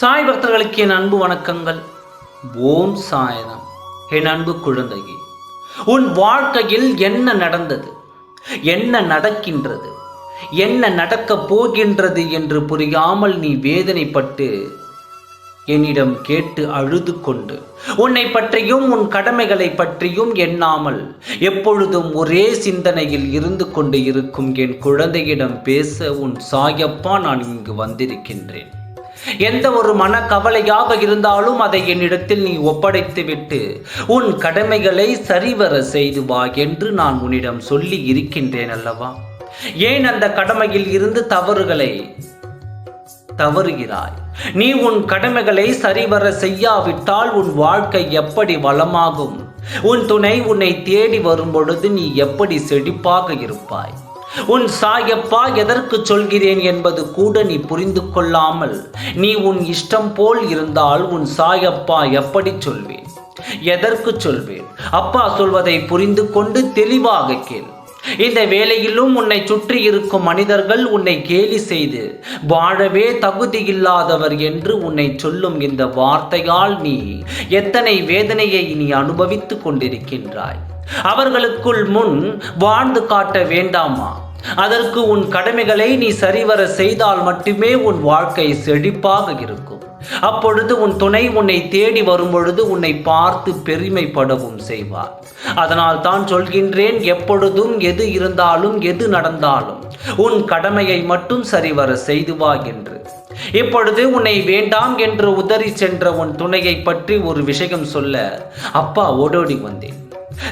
சாய் பக்தர்களுக்கு என் அன்பு வணக்கங்கள். ஓம் சாயனம் என் அன்பு குழந்தையே உன் வாழ்க்கையில் என்ன நடந்தது? என்ன நடக்கின்றது? என்ன நடக்கப் போகின்றது என்று புரியாமல் நீ வேதனைப்பட்டு என்னிடம் கேட்டு அழுது கொண்டு உன்னை பற்றியும் உன் கடமைகளை பற்றியும் எண்ணாமல் எப்பொழுதும் ஒரே சிந்தனையில் இருந்து கொண்டு இருக்கும் என் குழந்தையிடம் பேச உன் சாயப்பா நான் இங்கு வந்திருக்கின்றேன். எந்த ஒரு மன கவலையாக இருந்தாலும் அதை என்னிடத்தில் நீ ஒப்படைத்து விட்டு உன் கடமைகளை சரிவர செய்து வா என்று நான் உன்னிடம் சொல்லி இருக்கின்றேன் அல்லவா? ஏன் அந்த கடமையில் இருந்து தவறுகளை தவறுகிறாய்? நீ உன் கடமைகளை சரிவர செய்யாவிட்டால் உன் வாழ்க்கை எப்படி வளமாகும்? உன் துணை உன்னை தேடி வரும் பொழுது நீ எப்படி செழிப்பாக இருப்பாய்? உன் சாயப்பா எதற்கு சொல்கிறேன் என்பது கூட நீ புரிந்து கொள்ளாமல் நீ உன் இஷ்டம் போல் இருந்தால் உன் சாயப்பா எப்படி சொல்வேன்? எதற்கு சொல்வேன்? அப்பா சொல்வதை புரிந்து கொண்டு தெளிவாக கேள். இந்த வேளையிலும் உன்னை சுற்றி இருக்கும் மனிதர்கள் உன்னை கேலி செய்து வாழவே தகுதியில்லாதவர் என்று உன்னை சொல்லும் இந்த வார்த்தையால் நீ எத்தனை வேதனையை நீ அனுபவித்துக் கொண்டிருக்கின்றாய்? அவர்களுக்குள் முன் வாழ்ந்து காட்ட வேண்டாமா? அதற்கு உன் கடமைகளை நீ சரிவர செய்தால் மட்டுமே உன் வாழ்க்கை செழிப்பாக இருக்கும். அப்பொழுது உன் துணை உன்னை தேடி வரும்பொழுது உன்னை பார்த்து பெருமைப்படவும் செய்வார். அதனால் தான் சொல்கின்றேன் எப்பொழுதும் எது இருந்தாலும் எது நடந்தாலும் உன் கடமையை மட்டும் சரிவர செய்து வா என்று. இப்பொழுது உன்னை வேண்டாம் என்று உதறி சென்ற உன் துணையை பற்றி ஒரு விஷயம் சொல்ல அப்பா ஓடோடி வந்தேன்.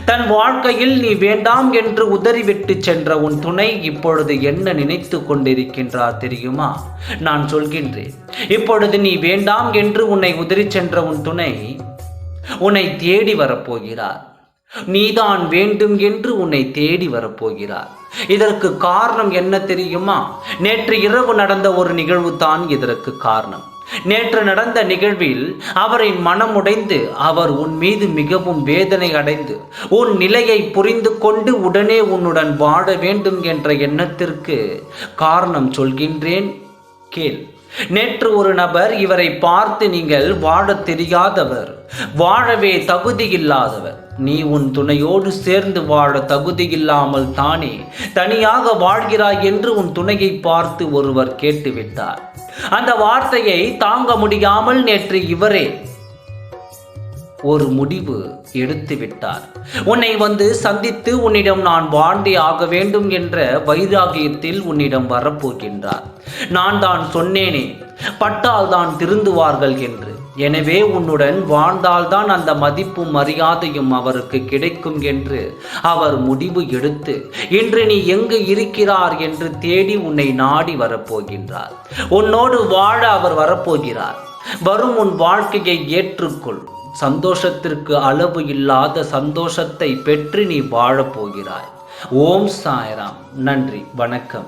தன் வாழ்க்கையில் நீ வேண்டாம் என்று உதறிவிட்டு சென்ற உன் துணை இப்பொழுது என்ன நினைத்து கொண்டிருக்கின்றார் தெரியுமா? நான் சொல்கின்றேன். இப்பொழுது நீ வேண்டாம் என்று உன்னை உதறி சென்ற உன் துணை உன்னை தேடி வரப்போகிறார். நீதான் வேண்டும் என்று உன்னை தேடி வரப்போகிறார். இதற்கு காரணம் என்ன தெரியுமா? நேற்று இரவு நடந்த ஒரு நிகழ்வு தான் இதற்கு காரணம். நேற்று நடந்த நிகழ்வில் அவரின் மனமுடைந்து அவர் உன் மீது மிகவும் வேதனை அடைந்து உன் நிலையை புரிந்து கொண்டு உடனே உன்னுடன் வாழ வேண்டும் என்ற எண்ணத்திற்கு காரணம் சொல்கின்றேன். கேள். நேற்று ஒரு நபர் இவரை பார்த்து நீங்கள் வாழத் தெரியாதவர் வாழவே தகுதி இல்லாதவர் நீ உன் துணையோடு சேர்ந்து வாழ தகுதியில்லாமல் தானே தனியாக வாழ்கிறாய் என்று உன் துணையை பார்த்து ஒருவர் கேட்டுவிட்டார். அந்த வார்த்தையை தாங்க முடியாமல் நேற்று இவரே ஒரு முடிவு எடுத்து விட்டார். உன்னை வந்து சந்தித்து உன்னிடம் நான் வாழ்ந்தே ஆக வேண்டும் என்ற வைராகியத்தில் உன்னிடம் வரப்போகின்றார். நான் தான் சொன்னேனே பட்டால் தான் திருந்துவார்கள் என்று. எனவே உன்னுடன் வாழ்ந்தால்தான் அந்த மதிப்பும் மரியாதையும் அவருக்கு கிடைக்கும் என்று அவர் முடிவு எடுத்து இன்று நீ எங்கு இருக்கிறார் என்று தேடி உன்னை நாடி வரப்போகின்றார். உன்னோடு வாழ அவர் வரப்போகிறார். வரும் உன் வாழ்க்கையை ஏற்றுக்கொள். சந்தோஷத்திற்கு அளவு இல்லாத சந்தோஷத்தை பெற்று நீ வாழப்போகிறாய். ஓம் சாய்ராம். நன்றி. வணக்கம்.